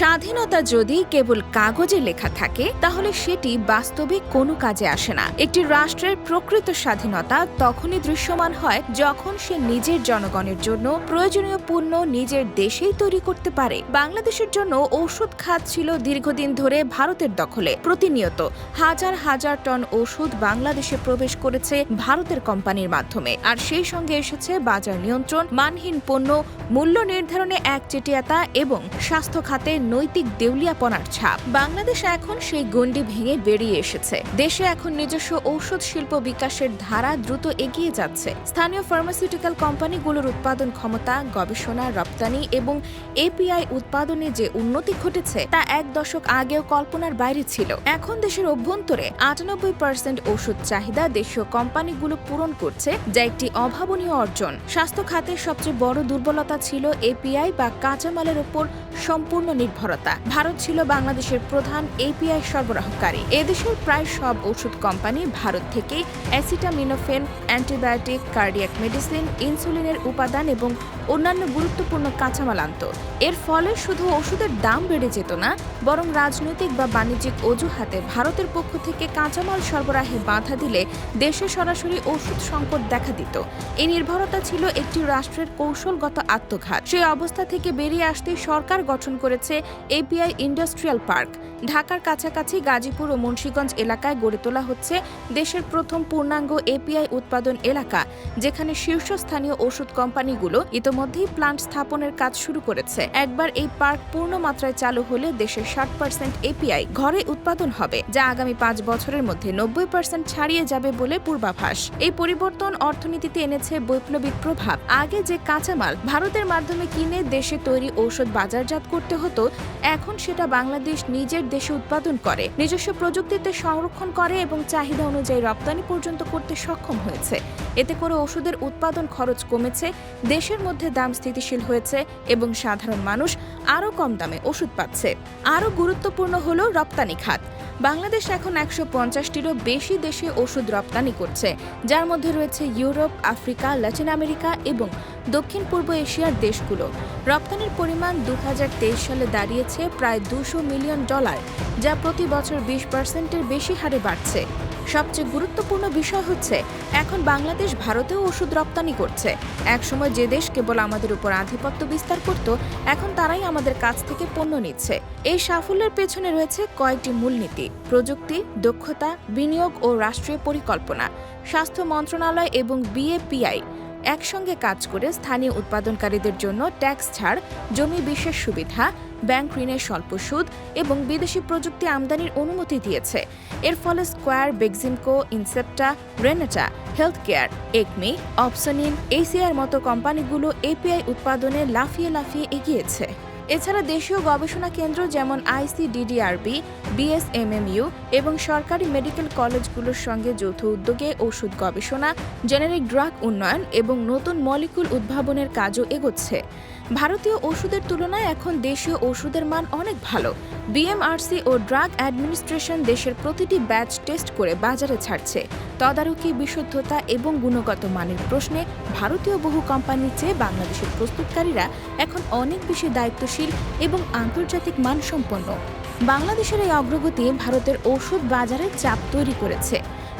স্বাধীনতা যদি কেবল কাগজে লেখা থাকে, তাহলে সেটি বাস্তবে কোনো কাজে আসে না। একটি রাষ্ট্রের প্রকৃত স্বাধীনতা তখনই দৃশ্যমান হয় যখন সে নিজের জনগণের জন্য প্রয়োজনীয় পণ্য নিজের দেশেই তৈরি করতে পারে। বাংলাদেশের জন্য ঔষধ খাত ছিল দীর্ঘদিন ধরে ভারতের দখলে। প্রতিনিয়ত হাজার হাজার টন ওষুধ বাংলাদেশে প্রবেশ করেছে ভারতের কোম্পানির মাধ্যমে। আর সেই সঙ্গে এসেছে বাজার নিয়ন্ত্রণ, মানহীন পণ্য, মূল্য নির্ধারণে একচেটিয়াতা এবং স্বাস্থ্য খাতে নৈতিক দেউলিয়াপনার ছাপ। বাংলাদেশ এখন সেই গণ্ডি ভেঙে বেরিয়ে এসেছে। দেশে এখন নিজস্ব ঔষধ শিল্প বিকাশের ধারা দ্রুত এগিয়ে যাচ্ছে। স্থানীয় ফার্মাসিউটিক্যাল কোম্পানিগুলোর উৎপাদন ক্ষমতা, গবেষণা, রপ্তানি এবং এপিআই উৎপাদনে যে উন্নতি ঘটেছে, তা এক দশক আগেও কল্পনার বাইরে ছিল। এখন দেশের অভ্যন্তরে আটানব্বই পার্সেন্ট ওষুধ চাহিদা দেশীয় কোম্পানিগুলো পূরণ করছে, যা একটি অভাবনীয় অর্জন। স্বাস্থ্য খাতের সবচেয়ে বড় দুর্বলতা ছিল এপিআই বা কাঁচামালের উপর সম্পূর্ণ নির্ভরতা। ভারত ছিল বাংলাদেশের প্রধান এপিআই সরবরাহকারী। এদেশের প্রায় সব ওষুধ কোম্পানি ভারত থেকে অ্যাসিটামিনোফেন, অ্যান্টিবায়োটিক, কার্ডিয়াক মেডিসিন, ইনসুলিনের উপাদান এবং অন্যান্য গুরুত্বপূর্ণ কাঁচামাল আনত। এর ফলে শুধু ওষুধের দাম বেড়ে যেত না, বরং রাজনৈতিক বা বাণিজ্যিক অজুহাতে ভারতের পক্ষ থেকে কাঁচামাল সরবরাহে বাধা দিলে দেশে সরাসরি ওষুধ সংকট দেখা দিত। এই নির্ভরতা ছিল একটি রাষ্ট্রের কৌশলগত আত্মঘাত। সেই অবস্থা থেকে বেরিয়ে আসতে সরকার গঠন করেছে এপিআই ইন্ডাস্ট্রিয়াল পার্ক। ঢাকার কাছাকাছি গাজীপুর ও মুন্সীগঞ্জ এলাকায় গড়ে তোলা হচ্ছে দেশের প্রথম পূর্ণাঙ্গ এপিআই উৎপাদন এলাকা, যেখানে শীর্ষস্থানীয় ওষুধ কোম্পানিগুলো ইতোমধ্যেই প্লান্ট স্থাপনের কাজ শুরু করেছে। একবার এই পার্ক পূর্ণ মাত্রায় চালু হলে দেশের ষাট পার্সেন্ট এপিআই ঘরে উৎপাদন হবে, যা আগামী পাঁচ বছরের মধ্যে নব্বই পার্সেন্ট ছাড়িয়ে যাবে বলে পূর্বাভাস। এই পরিবর্তন অর্থনীতিতে এনেছে বৈপ্লবিক প্রভাব। আগে যে কাঁচামাল ভারতের মাধ্যমে কিনে দেশে তৈরি ঔষধ বাজারজাত করতে হতো এখন সেটা বাংলাদেশ নিজের দেশে উৎপাদন করে। নিজস্ব প্রযুক্তিতে সংরক্ষণ করে এবং চাহিদা অনুযায়ী রপ্তানি পর্যন্ত করতে সক্ষম হয়েছে। এতে করে ওষুধের উৎপাদন খরচ কমেছে, দেশের মধ্যে দাম স্থিতিশীল হয়েছে এবং সাধারণ মানুষ আরও কম দামে ওষুধ পাচ্ছে। আরও গুরুত্বপূর্ণ হলো রপ্তানি খাত। বাংলাদেশ এখন একশো পঞ্চাশটিরও বেশি দেশে ওষুধ রপ্তানি করছে, যার মধ্যে রয়েছে ইউরোপ, আফ্রিকা ল্যাটিন আমেরিকা এবং দক্ষিণ পূর্ব এশিয়ার দেশগুলো। রপ্তানির পরিমাণ দুহাজার তেইশ সালে দাঁড়িয়েছে প্রায় দুশো মিলিয়ন ডলার, যা প্রতি বছর বিশ পার্সেন্টের বেশি হারে বাড়ছে। সবচেয়ে গুরুত্বপূর্ণ বিষয় হচ্ছে, এখন বাংলাদেশ ভারতেও ওষুধ রপ্তানি করছে। একসময় যে দেশ কেবল আমাদের উপর আধিপত্য বিস্তার করত, এখন তারাই আমাদের কাছ থেকে পণ্য নিচ্ছে। এই সাফল্যের পেছনে রয়েছে কয়েকটি মূলনীতি, প্রযুক্তি, দক্ষতা, বিনিয়োগ ও রাষ্ট্রীয় পরিকল্পনা, স্বাস্থ্য মন্ত্রণালয় এবং বিএপিআই। একসঙ্গে কাজ করে স্থানীয় উৎপাদনকারীদের জন্য ট্যাক্স ছাড়, জমি বিশেষ সুবিধা, ব্যাংক ঋণের স্বল্প সুদ এবং বিদেশি প্রযুক্তি আমদানির অনুমতি দিয়েছে। এর ফলে Square, Beximco, Incepta, Renata health care Acme, Opsonin, ACR মতো কোম্পানিগুলো এপিআই উৎপাদনে লাফিয়ে লাফিয়ে এগিয়েছে। এছাড়া দেশীয় গবেষণা কেন্দ্র যেমন আইসিডিডিআরবি বিএসএমএমইউ এবং সরকারি মেডিকেল কলেজগুলোর সঙ্গে যৌথ উদ্যোগে ওষুধ গবেষণা, জেনেরিক ড্রাগ উন্নয়ন এবং নতুন মলিকুল উদ্ভাবনের কাজও এগোচ্ছে। ভারতীয় ওষুধের তুলনায় এখন দেশীয় ওষুধের মান অনেক ভালো। বিএমআরসি ও ড্রাগ অ্যাডমিনিস্ট্রেশন দেশের প্রতিটি ব্যাচ টেস্ট করে বাজারে ছাড়ছে। তদারকি, বিশুদ্ধতা এবং গুণগত মানের প্রশ্নে ভারতীয় বহু কোম্পানির চেয়ে বাংলাদেশের প্রস্তুতকারীরা এখন অনেক বেশি দায়িত্বশীল এবং আন্তর্জাতিক মানসম্পন্ন। বাংলাদেশের এই অগ্রগতি ভারতের ওষুধ বাজারে চাপ তৈরি করেছে।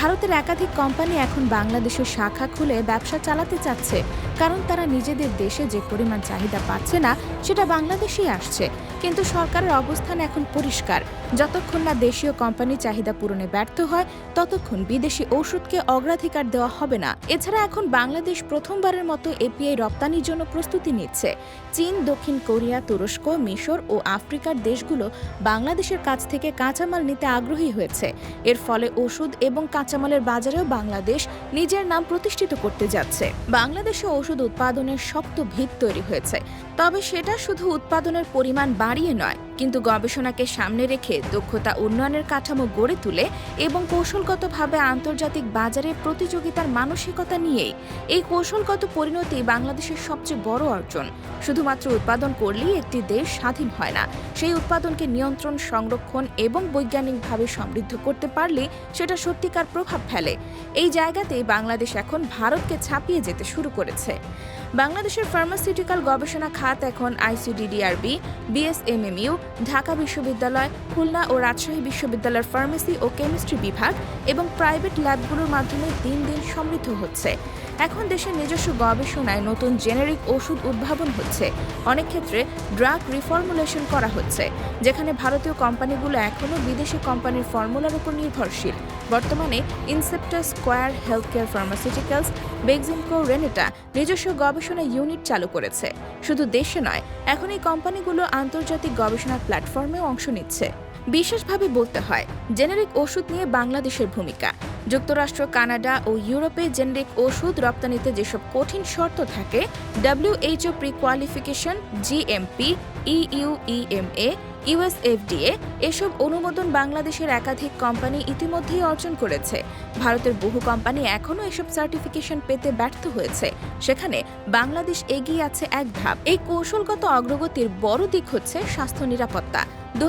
ভারতের একাধিক কোম্পানি এখন বাংলাদেশের শাখা খুলে ব্যবসা চালাতে চাচ্ছে। কারণ তারা নিজেদের দেশে যে পরিমাণ চাহিদা পাচ্ছে না, সেটা বাংলাদেশেই আসছে। কিন্তু সরকারের অবস্থান এখন পরিষ্কার। যতক্ষণ না দেশীয় কোম্পানি চাহিদা পূরণে ব্যর্থ হয়, ততক্ষণ বিদেশি ওষুধকে অগ্রাধিকার দেওয়া হবে না। এছাড়া এখন বাংলাদেশ প্রথমবারের মতো এপিআই রপ্তানির জন্য প্রস্তুতি নিচ্ছে। চীন, দক্ষিণ কোরিয়া, তুরস্ক, মিশর ও আফ্রিকার দেশগুলো বাংলাদেশের কাছ থেকে কাঁচামাল নিতে আগ্রহী হয়েছে। এর ফলে ওষুধ এবং কাঁচামালের বাজারেও বাংলাদেশ নিজের নাম প্রতিষ্ঠিত করতে যাচ্ছে। বাংলাদেশে ওষুধ উৎপাদনের শক্ত ভিত তৈরি হয়েছে তবে সেটা শুধু উৎপাদনের পরিমাণ বাড়িয়ে নয় কিন্তু গবেষণাকে সামনে রেখে দক্ষতা উন্নয়নের কাঠামো গড়ে তুলে এবং কৌশলগতভাবে আন্তর্জাতিক বাজারে প্রতিযোগিতার মানসিকতা নিয়েই এই কৌশলগত পরিণতি বাংলাদেশের সবচেয়ে বড় অর্জন। শুধুমাত্র উৎপাদন করলেই একটি দেশ স্বাধীন হয় না, সেই উৎপাদনকে নিয়ন্ত্রণ, সংরক্ষণ এবং বৈজ্ঞানিকভাবে সমৃদ্ধ করতে পারলে সেটা সত্যিকার প্রভাব ফেলে। এই জায়গাতেই বাংলাদেশ এখন ভারতকে ছাপিয়ে যেতে শুরু করেছে। বাংলাদেশের ফার্মাসিউটিক্যাল গবেষণা খাত এখন আইসিডিডিআরবি বিএসএমএমইউ ঢাকা বিশ্ববিদ্যালয়, খুলনা ও রাজশাহী বিশ্ববিদ্যালয়ের ফার্মেসি ও কেমিস্ট্রি বিভাগ এবং প্রাইভেট ল্যাবগুলোর মাধ্যমে দিন দিন সমৃদ্ধ হচ্ছে। এখন দেশের নিজস্ব গবেষণায় নতুন জেনেরিক ওষুধ উদ্ভাবন হচ্ছে। অনেক ক্ষেত্রে ড্রাগ রিফর্মুলেশন করা হচ্ছে, যেখানে ভারতীয় কোম্পানিগুলো এখনও বিদেশি কোম্পানির ফর্মুলার উপর নির্ভরশীল। বর্তমানে Incepta Square health care pharmaceuticals Beximco Renata নিজস্ব গবেষণা ইউনিট চালু করেছে। শুধু দেশে নয়, এখন এই কোম্পানিগুলো আন্তর্জাতিক গবেষণার প্ল্যাটফর্মেও অংশ নিচ্ছে। বিশেষভাবে বলতে হয়, জেনেরিক ওষুধ নিয়ে বাংলাদেশের ভূমিকা। যুক্তরাষ্ট্র, কানাডা ও ইউরোপে জেনেরিক ওষুধ রপ্তানিতে যেসব কঠিন শর্ত থাকে WHO prequalification GMP EU EMA US FDA এসব অনুমোদন বাংলাদেশের একাধিক কোম্পানি ইতিমধ্যেই অর্জন করেছে। ভারতের বহু কোম্পানি এখনও এসব সার্টিফিকেশন পেতে ব্যর্থ হয়েছে। সেখানে বাংলাদেশ এগিয়ে আছে এক ধাপ। এই কৌশলগত অগ্রগতির বড় দিক হচ্ছে স্বাস্থ্য নিরাপত্তা। দু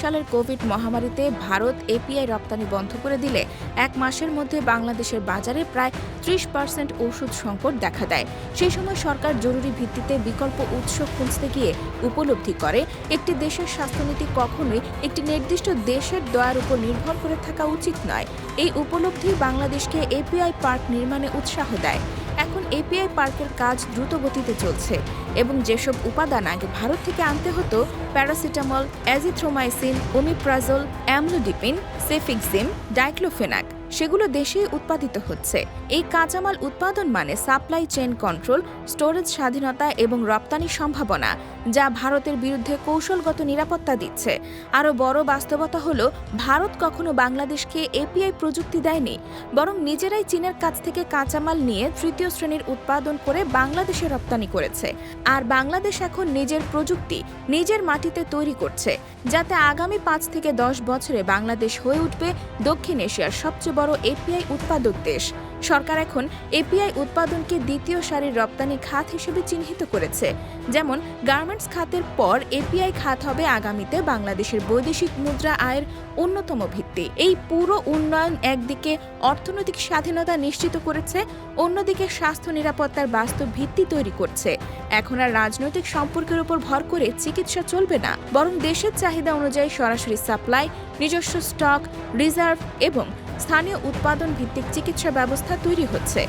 সালের কোভিড মহামারীতে ভারত এপিআই রপ্তানি বন্ধ করে দিলে এক মাসের মধ্যে বাংলাদেশের বাজারে প্রায় ত্রিশ পার্সেন্ট ওষুধ সংকট দেখা দেয়। সেই সময় সরকার জরুরি ভিত্তিতে বিকল্প উৎস খুঁজতে গিয়ে উপলব্ধি করে একটি দেশের স্বাস্থ্যনীতি কখনোই একটি নির্দিষ্ট দেশের দয়ার উপর নির্ভর করে থাকা উচিত নয়। এই উপলব্ধি বাংলাদেশকে এপিআই পার্ক নির্মাণে উৎসাহ দেয়। এখন এপিআই পার্কের কাজ দ্রুত গতিতে চলছে এবং যেসব উপাদান আগে ভারত থেকে আনতে হতো, paracetamol azithromycin omeprazole, amlodipine cefixime diclofenac. সেগুলো দেশেই উৎপাদিত হচ্ছে। এই কাঁচামাল উৎপাদন মানে সাপ্লাই চেইন কন্ট্রোল স্টোরেজ স্বাধীনতা এবং রপ্তানি সম্ভাবনা, যা ভারতের বিরুদ্ধে কৌশলগত নিরাপত্তা দিচ্ছে। আরও বড় বাস্তবতা হলো, ভারত কখনো বাংলাদেশকে এপিআই প্রযুক্তি দেয়নি, বরং নিজেরাই চীনের কাছ থেকে কাঁচামাল নিয়ে তৃতীয় শ্রেণির উৎপাদন করে বাংলাদেশে রপ্তানি করেছে। আর বাংলাদেশ এখন নিজের প্রযুক্তি, নিজের মাটিতে তৈরি করছে, যাতে আগামী পাঁচ থেকে দশ বছরে বাংলাদেশ হয়ে উঠবে দক্ষিণ এশিয়ার সবচেয়ে বড় এপিআই উৎপাদক দেশ। সরকার এখন এপিআই উৎপাদনকে দ্বিতীয় সারির রপ্তানি খাত হিসেবে চিহ্নিত করেছে। যেমন, গার্মেন্টস খাতের পর এপিআই খাত হবে আগামীতে বাংলাদেশের বৈদেশিক মুদ্রা আয়ের অন্যতম ভিত্তি। এই পুরো উন্নয়ন একদিকে অর্থনৈতিক স্বাধীনতা নিশ্চিত করেছে, অন্যদিকে স্বাস্থ্য নিরাপত্তার বাস্তব ভিত্তি তৈরি করছে। এখন আর রাজনৈতিক সম্পর্কের উপর ভর করে চিকিৎসা চলবে না। বরং দেশের চাহিদা অনুযায়ী সরাসরি সাপ্লাই, নিজস্ব স্টক, রিজার্ভ এবং স্থানীয় উৎপাদন ভিত্তিক চিকিৎসা ব্যবস্থা তৈরি হচ্ছে।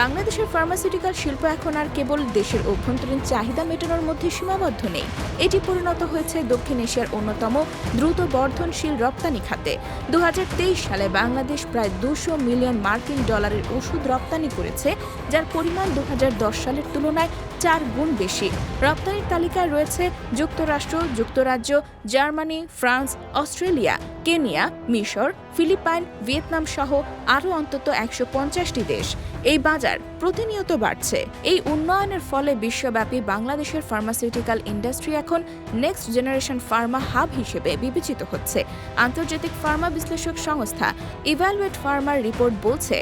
বাংলাদেশের ফার্মাসিউটিক্যাল শিল্প এখন আর কেবল দেশের অভ্যন্তরীণ চাহিদা মেটানোর মধ্যে সীমাবদ্ধ নেই। এটি পরিণত হয়েছে দক্ষিণ এশিয়ার অন্যতম দ্রুত বর্ধনশীল রপ্তানি খাতে। দু হাজার তেইশ সালে বাংলাদেশ প্রায় দুশো মিলিয়ন মার্কিন ডলারের ওষুধ রপ্তানি করেছে, যার পরিমাণ দু হাজার দশ সালের তুলনায় চার গুণ বেশি। রপ্তানির তালিকায় রয়েছে যুক্তরাষ্ট্র, যুক্তরাজ্য, জার্মানি, ফ্রান্স, অস্ট্রেলিয়া, কেনিয়া, মিশর, ফিলিপাইন, ভিয়েতনাম সহ আরও অন্তত একশো পঞ্চাশটি দেশ। এই বাজার প্রতিনিয়ত বাড়ছে। এই উন্নয়নের ফলে বিশ্বব্যাপী বাংলাদেশের ফার্মাসিউটিক্যাল ইন্ডাস্ট্রি এখন নেক্সট জেনারেশন ফার্মা হাব হিসেবে বিবেচিত হচ্ছে। আন্তর্জাতিক ফার্মা বিশ্লেষক সংস্থা ইভ্যালুয়েট ফার্মার রিপোর্ট বলছে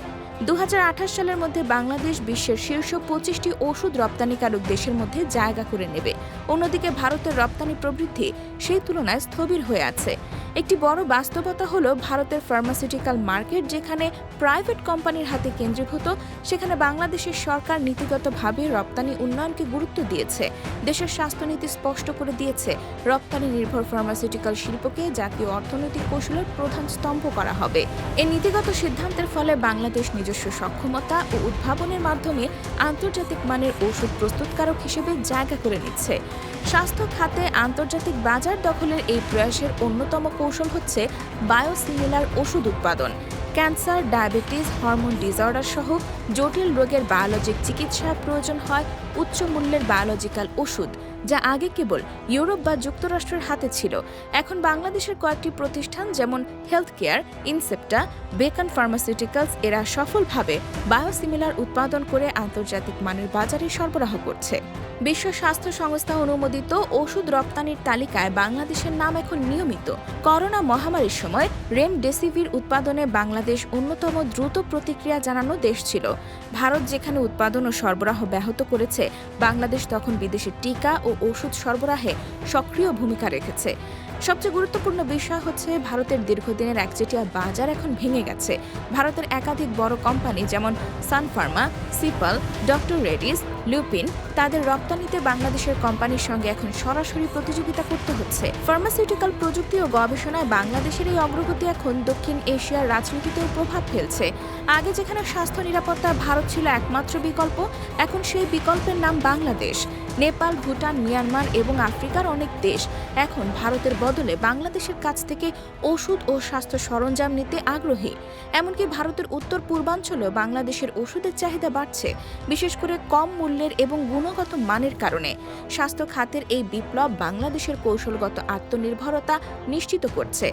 দু হাজার আঠাশ সালের মধ্যে বাংলাদেশ বিশ্বের শীর্ষ পঁচিশটি ওষুধ রপ্তানিকারক দেশের মধ্যে জায়গা করে নেবে। অন্যদিকে ভারতের রপ্তানি প্রবৃদ্ধি সেই তুলনায় স্থবির হয়ে আছে। একটি বড় বাস্তবতা হলো ভারতের ফার্মাসিউটিক্যাল মার্কেট যেখানে প্রাইভেট কোম্পানির হাতে কেন্দ্রীভূত, সেখানে বাংলাদেশের সরকার নীতিগতভাবে রপ্তানি উন্নয়নকে গুরুত্ব দিয়েছে। দেশের স্বাস্থ্যনীতি স্পষ্ট করে দিয়েছে। রপ্তানি নির্ভর ফার্মাসিউটিক্যাল শিল্পকে জাতীয় অর্থনৈতিক কৌশলের প্রধান স্তম্ভ করা হবে। এই নীতিগত সিদ্ধান্তের ফলে বাংলাদেশ নিজস্ব সক্ষমতা ও উদ্ভাবনের মাধ্যমে আন্তর্জাতিক মানের ওষুধ প্রস্তুতকারক হিসেবে জায়গা করে নিচ্ছে। স্বাস্থ্য খাতে আন্তর্জাতিক বাজার দখলের এই প্রয়াসের অন্যতম কৌশল হচ্ছে বায়োসিমিলার ওষুধ উৎপাদন। ক্যান্সার, ডায়াবেটিস, হরমোন ডিসঅর্ডার সহ জটিল রোগের বায়োলজিক চিকিৎসা প্রয়োজন হয় উচ্চ মূল্যের বায়োলজিক্যাল ওষুধ। যা আগে কেবল ইউরোপ বা যুক্তরাষ্ট্রের হাতে ছিল। এখন বাংলাদেশের কয়েকটি প্রতিষ্ঠান যেমন health care Incepta Beacon pharmaceuticals এরা সফলভাবে বায়োসিমিলার উৎপাদন করে আন্তর্জাতিক মানের বাজারে সরবরাহ করছে। বিশ্ব স্বাস্থ্য সংস্থা অনুমোদিত ওষুধ রপ্তানির তালিকায় বাংলাদেশের নাম এখন নিয়মিত। করোনা মহামারীর সময় রেমডেসিভির উৎপাদনে বাংলাদেশ অন্যতম দ্রুত প্রতিক্রিয়া জানানো দেশ ছিল। ভারত যেখানে উৎপাদন ও সরবরাহ ব্যাহত করেছে, বাংলাদেশ তখন বিদেশে টিকা ও ওষুধ সরবরাহে সক্রিয় ভূমিকা রেখেছে। সবচেয়ে গুরুত্বপূর্ণ বিষয় হচ্ছে ভারতের দীর্ঘদিনের একচেটিয়া বাজার এখন ভেঙে গেছে। ভারতের একাধিক বড় কোম্পানি যেমন সানফার্মা সিপাল, ডক্টর রেডিস, লুপিন তাদের রপ্তানিতে বাংলাদেশের কোম্পানির সঙ্গে এখন সরাসরি প্রতিযোগিতা করতে হচ্ছে। ফার্মাসিউটিক্যাল প্রযুক্তি ও গবেষণায় বাংলাদেশের এই অগ্রগতি এখন দক্ষিণ এশিয়ার রাজনীতিতেও প্রভাব ফেলছে। আগে যেখানে স্বাস্থ্য নিরাপত্তা ভারত ছিল একমাত্র বিকল্প, এখন সেই বিকল্পের নাম বাংলাদেশ। নেপাল, ভুটান, মিয়ানমার এবং আফ্রিকার অনেক দেশ এখন ভারতের বদলে বাংলাদেশের কাছ থেকে ওষুধ ও স্বাস্থ্য সরঞ্জাম নিতে আগ্রহী। এমনকি ভারতের উত্তর পূর্বাঞ্চলেও বাংলাদেশের ওষুধের চাহিদা বাড়ছে, বিশেষ করে কম মূল্যের এবং গুণগত মানের কারণে। স্বাস্থ্য খাতের এই বিপ্লব বাংলাদেশের কৌশলগত আত্মনির্ভরতা নিশ্চিত করছে।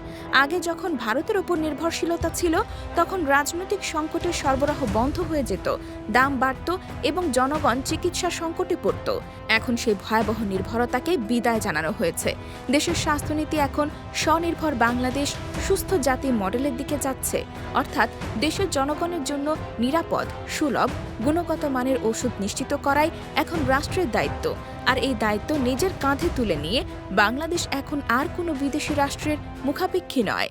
আগে যখন ভারতের উপর নির্ভরশীলতা ছিল, তখন রাজনৈতিক সংকটের সরবরাহ বন্ধ হয়ে যেত, দাম বাড়ত এবং জনগণ চিকিৎসা সংকটে পড়ত। এখন সেই ভয়াবহ নির্ভরতাকে বিদায় জানানো হয়েছে। দেশের স্বাস্থ্যনীতি এখন স্বনির্ভর বাংলাদেশ সুস্থ জাতি মডেলের দিকে যাচ্ছে। অর্থাৎ দেশের জনগণের জন্য নিরাপদ, সুলভ, গুণগত মানের ওষুধ নিশ্চিত করাই এখন রাষ্ট্রের দায়িত্ব। আর এই দায়িত্ব নিজের কাঁধে তুলে নিয়ে বাংলাদেশ এখন আর কোনো বিদেশি রাষ্ট্রের মুখাপেক্ষী নয়।